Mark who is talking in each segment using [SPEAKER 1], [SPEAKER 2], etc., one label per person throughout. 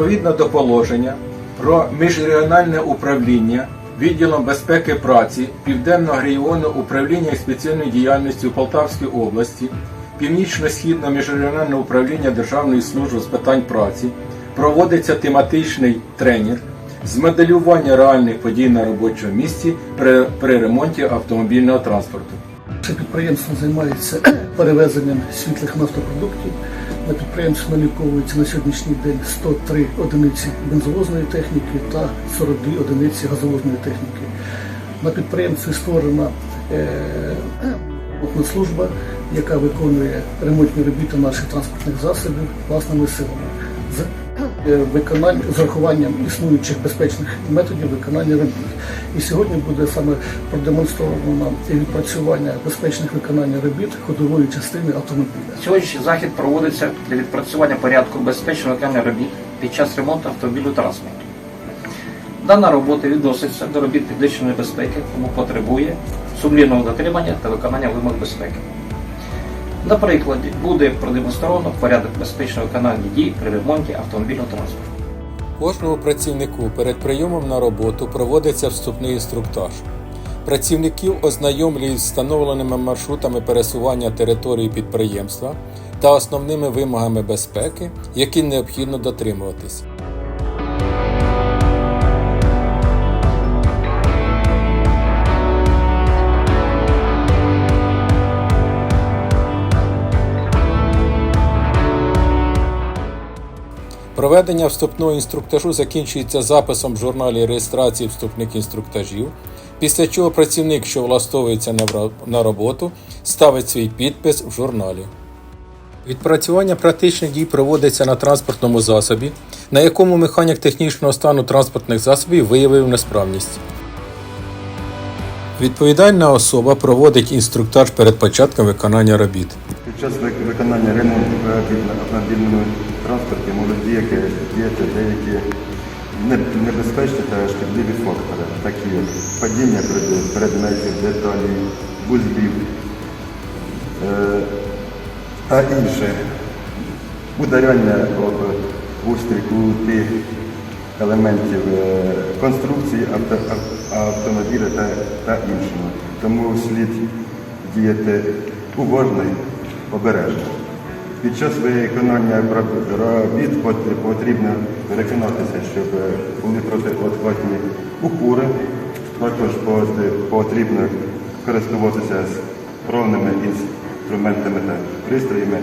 [SPEAKER 1] Відповідно до положення про міжрегіональне управління відділом безпеки праці Південного регіону управління інспекційної діяльності у Полтавській області, Північно-східне міжрегіональне управління Державної служби з питань праці проводиться тематичний тренінг з моделювання реальних подій на робочому місці при, при ремонті автомобільного транспорту.
[SPEAKER 2] Наше підприємство займається перевезенням світлих нафтопродуктів. На підприємстві наліковується на сьогоднішній день 103 одиниці бензовозної техніки та 42 одиниці газовозної техніки. На підприємстві створена е, служба, яка виконує ремонтні робіти наших транспортних засобів власними силами. Е, виконання з урахуванням існуючих безпечних методів виконання робіт. І сьогодні буде саме продемонстровано нам відпрацювання безпечних виконання робіт ходової частини автомобіля.
[SPEAKER 3] Сьогоднішній захід проводиться для відпрацювання порядку безпечного виконання робіт під час ремонту автомобілю транспорту. Дана робота відноситься до робіт підвищеної безпеки, тому потребує сумлінного дотримання та виконання вимог безпеки. На прикладі буде продемонстровано порядок безпечного виконання дій при ремонті автомобільного транспорту.
[SPEAKER 1] Кожному працівнику перед прийомом на роботу проводиться вступний інструктаж. Працівників ознайомлюють з встановленими маршрутами пересування території підприємства та основними вимогами безпеки, які необхідно дотримуватись. Проведення вступного інструктажу закінчується записом в журналі реєстрації вступних інструктажів, після чого працівник, що влаштовується на роботу, ставить свій підпис в журналі. Відпрацювання практичних дій проводиться на транспортному засобі, на якому механік технічного стану транспортних засобів виявив несправність. Відповідальна особа проводить інструктаж перед початком виконання робіт.
[SPEAKER 4] Час виконання ремонту автомобільному транспорті можуть діяти, діяти деякі небезпечні та шкідливі фактори, такі як падіння предметів, деталей, вузлів е, та інше. Ударяння об устрій кути елементів е, конструкції авто, автомобіля та, та іншого. Тому слід діяти уважно обережно. Під час виконання робіт потрібно переконатися, щоб були протиотхватні упори. Також потрібно користуватися справними інструментами та пристроями,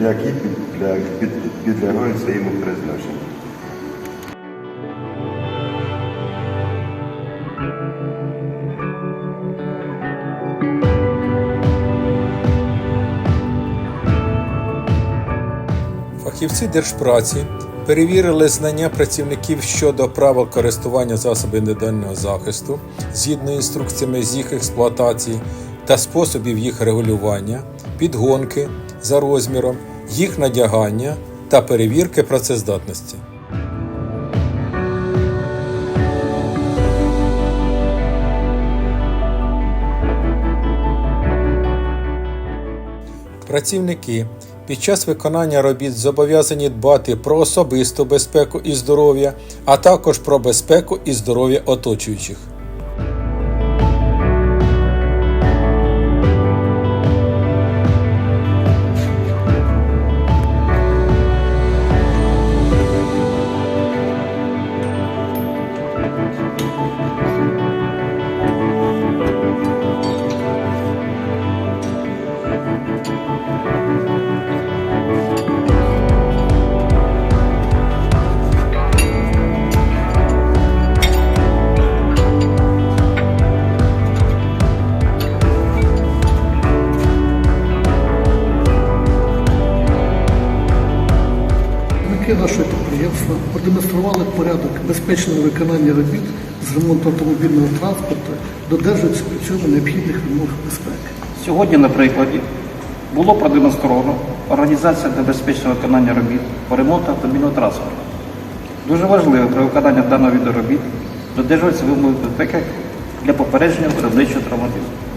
[SPEAKER 4] які під- для- під- підлягають своєму призначенню.
[SPEAKER 1] Фахівці держпраці перевірили знання працівників щодо правил користування засобів індивідуального захисту згідно інструкціями з їх експлуатації та способів їх регулювання, підгонки за розміром, їх надягання та перевірки працездатності. Працівники під час виконання робіт зобов'язані дбати про особисту безпеку і здоров'я, а також про безпеку і здоров'я оточуючих.
[SPEAKER 2] Працівники нашого підприємства продемонстрували порядок безпечного виконання робіт з ремонту автомобільного транспорту, додержуються при цьому необхідних вимог безпеки.
[SPEAKER 3] Сьогодні, на прикладі, було продемонстровано організація небезпечного виконання робіт по ремонту автомобільного транспорту. Дуже важливо при виконанні даного віду робіт додержуватися вимог безпеки для попередження виробничого травматизму.